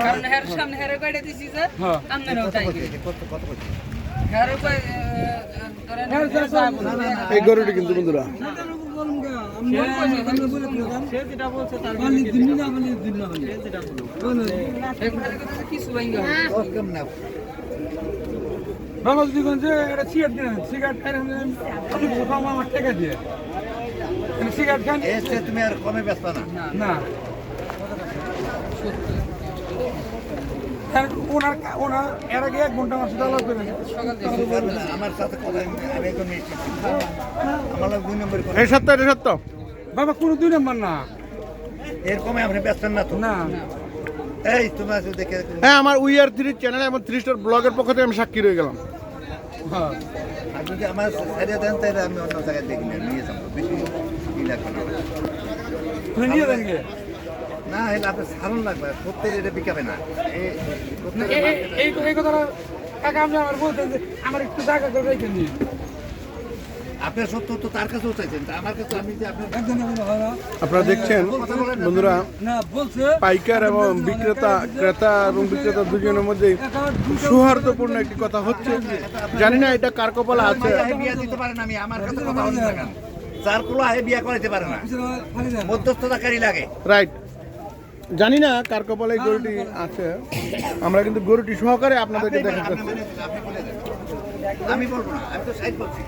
কারণ হের সামনে হেরে কয়টা দিছি যে। তাই কত কত কত হেরে কয় আহ, ধরেন স্যার, স্যার, এই গরুটি কিন্তু বন্ধুরা। এটা সিগারেট কিনে সিগারেট খাই আমার টাকা দিয়ে। মানে সিগারেট খান এর তুমি আর কমে ব্যস্ত না। না। ওনার ওনার এর আগে এক ঘণ্টা আমার সাথে আলাপ করে আমার এই বাবা কোনো দুই নম্বর না। আপনি ব্যস্ত না তো? না। এই দেখে হ্যাঁ আমার উই আর থ্রি চ্যানেল এবং থ্রি স্টার ব্লগের পক্ষ থেকে আমি সাক্ষী রয়ে গেলাম। হ্যাঁ। আর যদি আমার সাইডে দেন তাহলে আমি অন্য জায়গায় দেখি না নিয়ে যাব। বেশি ই লাগবে না। নিয়ে দেন না হলে আপনার সারণ লাগবে সত্যের এটা বিকাবে না। এই কথাটা কাকা আপনি আমার বলতেন যে আমার একটু জায়গা করে রেখে দিন আপনার সত্য তো তার কাছেও চাইছেন আমার কাছে আমি যে আপনার আপনারা দেখছেন বন্ধুরা পাইকার এবং বিক্রেতা ক্রেতা এবং বিক্রেতা দুজনের মধ্যে সৌহার্দ্যপূর্ণ একটি কথা হচ্ছে। জানি না এটা কার কপালে আছে? বিয়া দিতে পারে না আমি আমার কাছে কথা বলতে যার কোনো আহে বিয়া করাইতে পারে না। মধ্যস্থতাকারী লাগে। রাইট জানি না কার কপালে গরুটি আছে আমরা কিন্তু গরুটি সহকারে আপনাদেরকে দেখা। আমি বলব না আমি তো সাইড বলছি।